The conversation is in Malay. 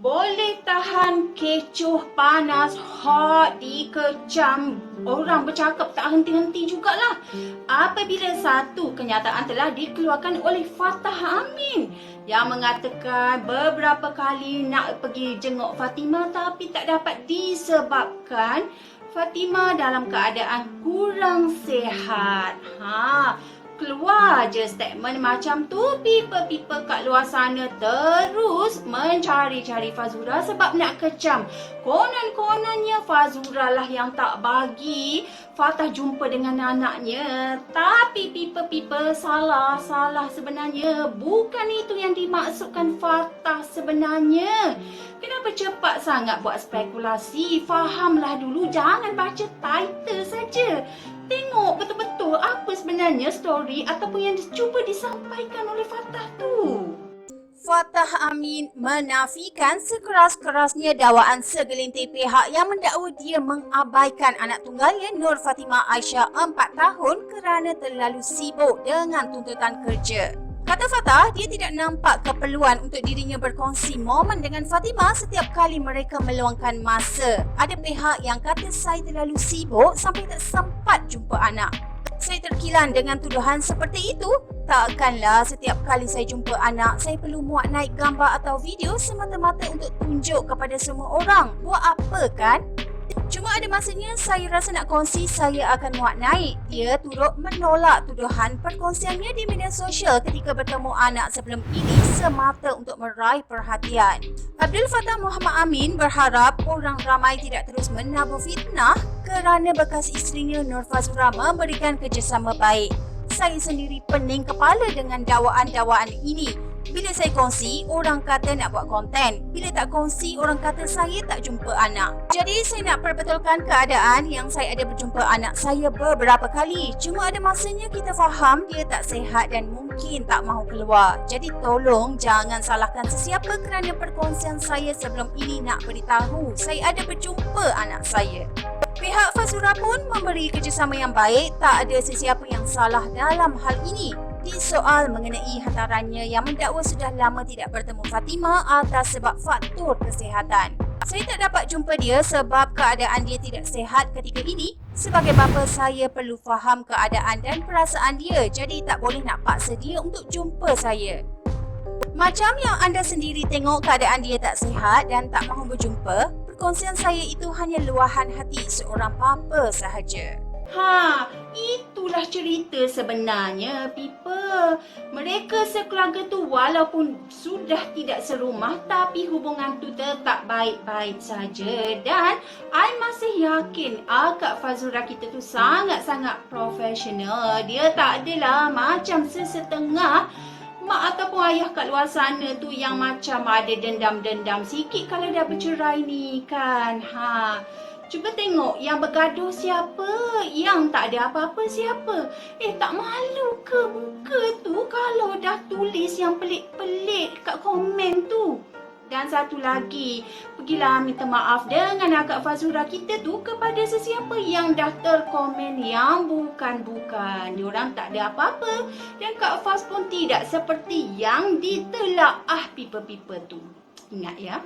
Boleh tahan kecoh panas hot dikecam orang bercakap tak henti-henti jugalah. Apabila satu kenyataan telah dikeluarkan oleh Fatah Amin yang mengatakan beberapa kali nak pergi jenguk Fatimah tapi tak dapat disebabkan Fatimah dalam keadaan kurang sihat. Ha, keluar je statement macam tu people-people kat luar sana terus mencari-cari Fazura sebab nak kecam. Konon-kononnya Fazura lah yang tak bagi Fatah jumpa dengan anaknya. Tapi people-people salah, salah sebenarnya. Bukan itu yang dimaksudkan Fatah sebenarnya. Kenapa cepat sangat buat spekulasi? Fahamlah dulu, jangan baca title saja. Tengok betul-betul apa sebenarnya story ataupun yang cuba disampaikan oleh Fatah tu. Fatah Amin menafikan sekeras-kerasnya dakwaan segelintir pihak yang mendakwa dia mengabaikan anak tunggalnya Nur Fatimah Aisyah 4 tahun kerana terlalu sibuk dengan tuntutan kerja. Kata Fatah, dia tidak nampak keperluan untuk dirinya berkongsi momen dengan Fatimah setiap kali mereka meluangkan masa. Ada pihak yang kata saya terlalu sibuk sampai tak sempat jumpa anak. Saya terkilan dengan tuduhan seperti itu. Takkanlah setiap kali saya jumpa anak, saya perlu muat naik gambar atau video semata-mata untuk tunjuk kepada semua orang. Buat apa kan? Cuma ada masanya saya rasa nak kongsi saya akan muat naik. Dia turut menolak tuduhan perkongsiannya di media sosial ketika bertemu anak sebelum ini semata untuk meraih perhatian. Abdul Fattah Muhammad Amin berharap orang ramai tidak terus menabur fitnah kerana bekas isterinya Nur Fazura memberikan kerjasama baik. Saya sendiri pening kepala dengan dakwaan-dakwaan ini. Bila saya kongsi, orang kata nak buat konten. Bila tak kongsi, orang kata saya tak jumpa anak. Jadi saya nak perbetulkan keadaan yang saya ada berjumpa anak saya beberapa kali. Cuma ada masanya kita faham dia tak sihat dan mungkin tak mahu keluar. Jadi tolong jangan salahkan sesiapa kerana perkongsian saya sebelum ini nak beritahu saya ada berjumpa anak saya. Pihak Fazura pun memberi kerjasama yang baik, tak ada sesiapa yang salah dalam hal ini. Di soal mengenai hantarannya yang mendakwa sudah lama tidak bertemu Fatimah atas sebab faktor kesihatan. Saya tak dapat jumpa dia sebab keadaan dia tidak sihat ketika ini. Sebagai bapa, saya perlu faham keadaan dan perasaan dia jadi tak boleh nak paksa dia untuk jumpa saya. Macam yang anda sendiri tengok keadaan dia tak sihat dan tak mahu berjumpa, perkongsian saya itu hanya luahan hati seorang bapa sahaja. Ha, itulah cerita sebenarnya, people. Mereka sekeluarga tu walaupun sudah tidak serumah tapi hubungan tu tetap baik-baik saja. Dan I masih yakin akak Fazura kita tu sangat-sangat profesional. Dia tak adalah macam sesetengah mak ataupun ayah kat luar sana tu yang macam ada dendam-dendam sikit kalau dah bercerai ni kan. Ha. Cuba tengok yang bergaduh siapa, yang tak ada apa-apa siapa. Eh tak malu ke muka tu kalau dah tulis yang pelik-pelik kat komen tu. Dan satu lagi, pergilah minta maaf dengan akak Fazura kita tu kepada sesiapa yang dah terkomen yang bukan-bukan. Diorang tak ada apa-apa dan Kak Faz pun tidak seperti yang ditelaah people-people tu. Ingat ya.